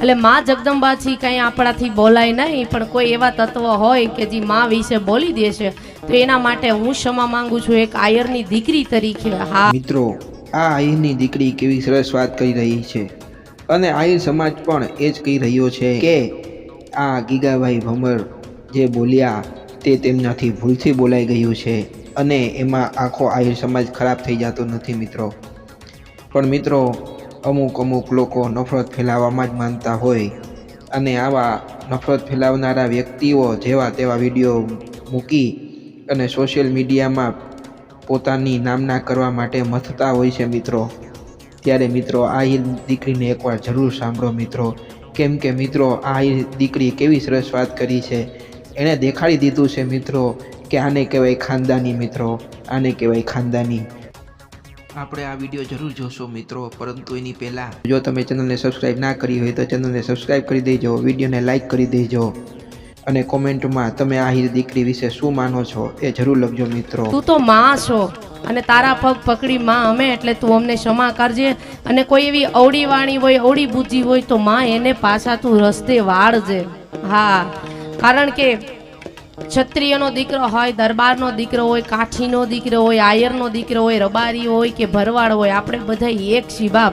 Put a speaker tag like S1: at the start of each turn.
S1: એટલે માં જગદંબાથી કંઈ આપણાથી બોલાય નહીં, પણ કોઈ એવા તત્વ હોય કે જે માં વિશે બોલી દેશે તો એના માટે હું ક્ષમા માંગુ છું એક આયરની દીકરી તરીકે. હા.
S2: મિત્રો, આ આયરની દીકરી કેવી સરસ વાત કરી રહી છે. અને આયર સમાજ પણ એ જ કહી રહ્યો છે કે આ ગીગાભાઈ ભમર જે બોલ્યા તે તેમનાથી ભૂલથી બોલાઈ ગયું છે અને એમાં આખો આયર સમાજ ખરાબ થઈ જતો નથી મિત્રો. પણ મિત્રો અમુક અમુક લોકો નફરત ફેલાવવામાં જ માનતા હોય. અને આવા નફરત ફેલાવનારા વ્યક્તિઓ જેવા તેવા વીડિયો મૂકી અને સોશિયલ મીડિયામાં પોતાની નામના કરવા માટે મથતા હોય છે મિત્રો. ત્યારે મિત્રો, આ દીકરીને એકવાર જરૂર સાંભળો મિત્રો. કેમ કે મિત્રો, આ દીકરી કેવી સરસ વાત કરી છે. એણે દેખાડી દીધું છે મિત્રો કે આને કહેવાય ખાનદાની મિત્રો, આને કહેવાય ખાનદાની. આપણે આ વીડિયો જરૂર જોશો મિત્રો, પરંતુ એની પહેલાં જો તમે ચેનલને સબસ્ક્રાઈબ ના કરી હોય તો ચેનલને સબસ્ક્રાઈબ કરી દેજો, વિડીયોને લાઈક કરી દેજો અને કોમેન્ટમાં તમે આ હીર દીકરી વિશે શું માનો છો એ જરૂર લખજો મિત્રો.
S1: તું તો માં છો અને તારા પગ પકડી માં અમે એટલે તું અમને ક્ષમા કરજે અને કોઈ એવી અવળી વાણી હોય, અવળી બુદ્ધિ હોય તો માં એને પાછા તું રસ્તે વાળજે. હા, કારણ કે ક્ષત્રિયનો દીકરો હોય, દરબારનો દીકરો હોય, કાઠીનો દીકરો હોય, આયરનો દીકરો હોય, રબારી હોય કે ભરવાડ હોય, આપણે બધા એક બાપ